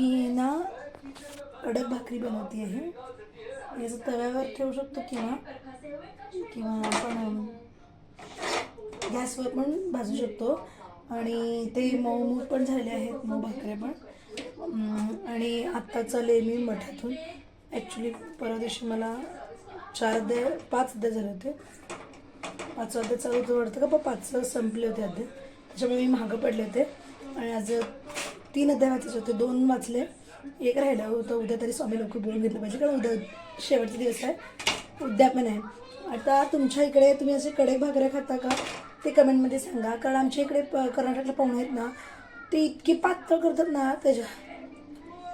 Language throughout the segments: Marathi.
मी ना कडक भाकरी बनवते आहे. याचं तव्यावर ठेवू शकतो किंवा किंवा आपण गॅसवर पण भाजू शकतो. आणि ते मऊ मऊ पण झाले आहेत मऊ भाकऱ्या पण. आणि आत्ता चालले मी मठातून. ॲक्च्युली परवा दिवशी मला चार अध्याय पाच अध्याय झाले होते. पाच अध्याय चालू होतं वाटतं का पण पाच संपले होते अध्याय. त्याच्यामुळे मी मागं पडले होते. आणि आज तीन अध्याय वाचायचे होते दोन वाचले. एक राहिलं होतं उद्या तरी स्वामी लोक बोलून घेतलं पाहिजे कारण उद्या शेवटचा दिवस आहे उद्यापन आहे. आता तुमच्या इकडे तुम्ही असे कडक भाकऱ्या खाता का? ते कमेंटमध्ये सांगा कारण आमच्या इकडे प कर्नाटकला पाहुणे आहेत ना ते इतकी पातळ करतात ना त्याच्या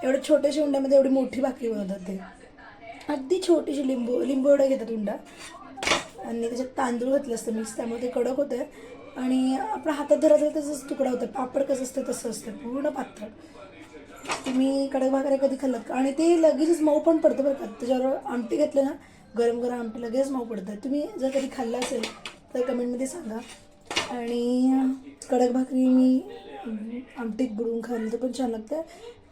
एवढ्या छोट्याशा उंड्यामध्ये एवढी मोठी भाकरी बनवतात ते. अगदी छोटीशी लिंबू लिंबू एवढा घेतात उंडा. आणि त्याच्यात तांदूळ घातलं असतं मिक्स त्यामुळे ते कडक होतं आणि आपला हातात धरायचं तसंच तुकडा होतं. पापड कसं असतं तसं असतं. पूर्ण पातळ. तुम्ही कडक भाकऱ्या कधी खाल्लात का? आणि ते लगेचच मऊ पण पडतं बरं का. त्याच्यावर आमटी घातलं ना गरम गरम आमटी लगेच मऊ पडतं. तुम्ही जर कधी खाल्लं असेल तर कमेंटमध्ये सांगा. आणि कडक भाकरी मी आमटीत बुडून खाल्लं तर पण छान लागतं.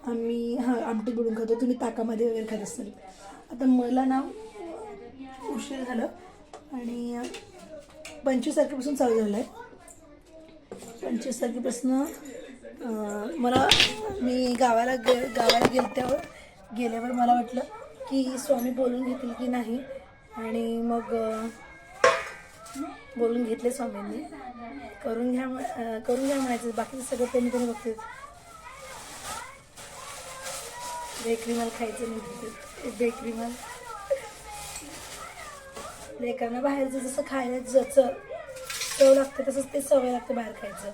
आम्ही हां आमटीत बुडून खातो. तुम्ही ताकामध्ये वगैरे खात असाल. आता मला ना उशीर झालं. आणि पंचवीस तारखेपासून चालू झालं आहे पंचवीस तारखेपासून मला मी गावाला गे गावाला गेलत्यावर गेल्यावर मला वाटलं की स्वामी बोलून घेतील की नाही. आणि मग बोलून घेतले स्वामींनी. करून घ्या म्ह- करून घ्या म्हणायचं. बाकीचं सगळं त्यांनी त्यांनी बघते बेकरी माल खायचं नाही बेकरी माल. लेकरांना बाहेरचं जसं खायला जसं चव लागतं तसंच ते सवय लागते बाहेर खायचं.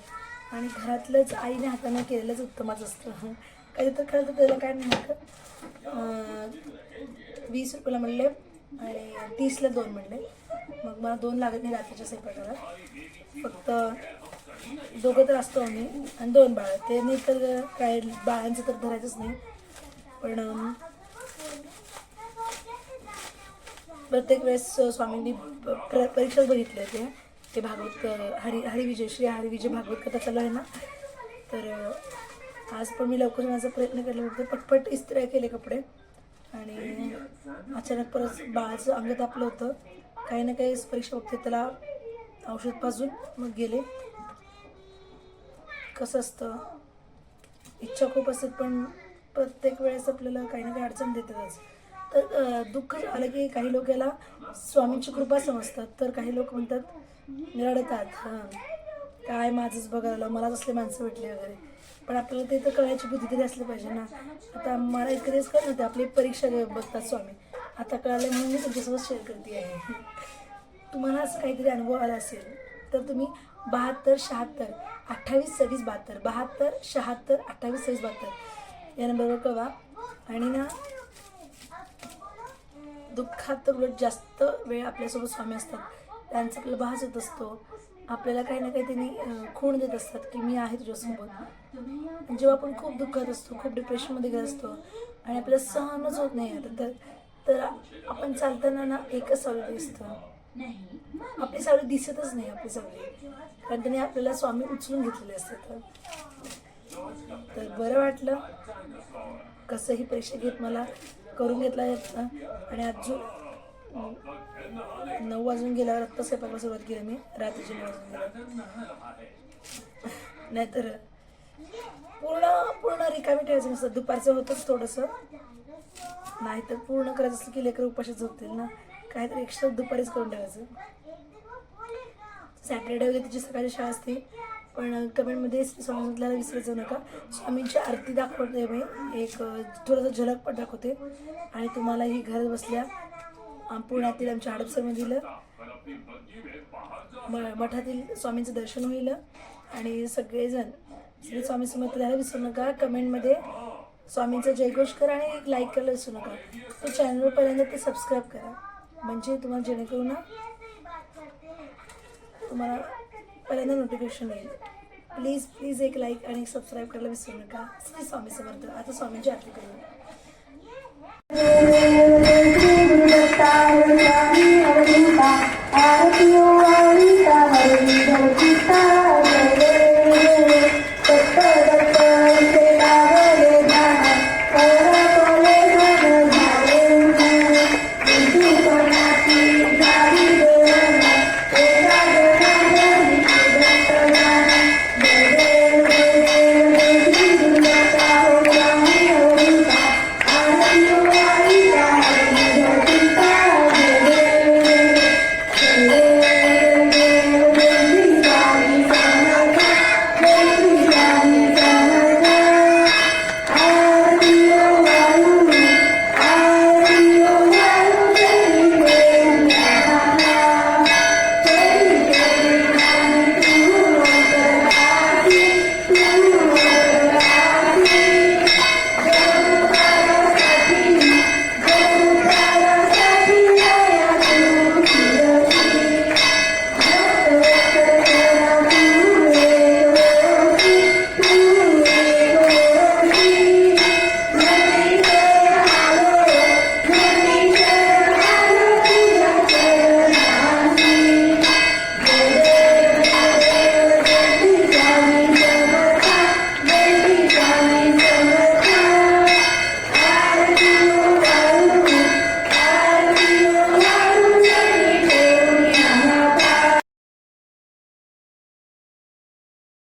आणि घरातलंच आईने हाताने केलेलंच उत्तमच असतं. कधी तर खरं तर त्याला काय नाही म्हणतं वीस रुपयाला म्हणले आणि तीसला दोन म्हणले. मग मला दोन लागत नाही रात्रीच्या स्वयंपाकाला. फक्त दोघं तर असतो आम्ही आणि दोन बाळ. ते नाही तर काय बाळांचं तर धरायचंच नाही. पण प्रत्येक वेळेस स्वामींनी प्र परीक्षाच बघितले ते. ते भागवत अं, हरी हरिविजय श्री हरिविजय भागवत कथा चालू आहे ना? तर आज पण मी लवकर येण्याचा प्रयत्न केला होता पटपट इस्त्र्या केले कपडे. आणि अचानक परत बाळाचं अंग तापलं होतं. काही ना काही परीक्षा बघते त्याला औषध पाजून मग गेले. कसं असतं? इच्छा खूप असतात पण प्रत्येक वेळेस आपल्याला काही ना काही अडचण देतातच. तर दुःख आलं की काही लोक याला स्वामींची कृपा समजतात. तर काही लोक म्हणतात रडतात हां. काय माझंच बघायला मलाच असले माणसं भेटले वगैरे. पण आपल्याला ते तर कळायची बुद्धी तरी असली पाहिजे ना. आता मला इतके दिवस कळत नव्हते आपली परीक्षा बघतात स्वामी. आता कळालं म्हणून मी तुमच्यासोबत शेअर करते आहे. तुम्हाला असं काहीतरी अनुभव आला असेल तर तुम्ही बहात्तर शहात्तर अठ्ठावीस सव्वीस बहात्तर. बहात्तर शहात्तर अठ्ठावीस सव्वीस बहात्तर. या नंबरवर कळवा. आणि ना दुःखात तर उलट जास्त वेळ आपल्यासोबत स्वामी असतात. त्यांचा आपल्याला भास होत असतो. आपल्याला काही ना काही त्यांनी खूण देत असतात की मी आहे तुझ्यासोबत. जेव्हा आपण खूप दुःखात असतो खूप डिप्रेशनमध्ये गेलो असतो आणि आपल्याला सहनच होत नाही. आता तर तर आपण चालताना ना एकच सावली दिसतं. आपली सावली दिसतच नाही आपली सावली. कारण त्याने आपल्याला स्वामी उचलून घेतलेले असतात. तर बरं वाटलं. कसंही परीक्षा घेत मला करून घेतला यातनं आणि अजून नऊ वाजून गेल्यावर आत्ता स्वयंपाकाला सुरुवात केली मी. रात्रीचे नऊ वाजून नाहीतर पूर्ण पूर्ण रिकामी ठेवायचं नसतं. दुपारचं होतंच थोडंसं. नाहीतर पूर्ण करायचं असलं की लेकर उपाशीच झोपतील ना. काहीतरी एक्स्ट्रा दुपारीच करून ठेवायचं. सॅटर्डे वगैरे तिची सकाळची शाळा असते. पण कमेंटमध्ये स्वामीला विसरायचं नका. स्वामींची आरती दाखवते मी एक थोडंसं झलक पण दाखवते. आणि तुम्हाला ही घरात बसल्या पुण्यातील आमच्या हडपसरमधील म मठातील स्वामींचं दर्शन होईल. आणि सगळेजण श्री स्वामी समर्थ द्यायला विसरू नका. कमेंटमध्ये स्वामींचा जयघोष करा आणि एक लाईक करायला विसरू नका. ते चॅनलवर पहिल्यांदा ते सबस्क्राईब करा. म्हणजे तुम्हाला जेणेकरून ना तुम्हाला पहिल्यांदा नोटिफिकेशन येईल. प्लीज प्लीज एक लाईक आणि एक सबस्क्राईब करायला विसरू नका. श्री स्वामी समर्थ. आता स्वामींची आरती करूया. आरती ओ आरती हरी हरी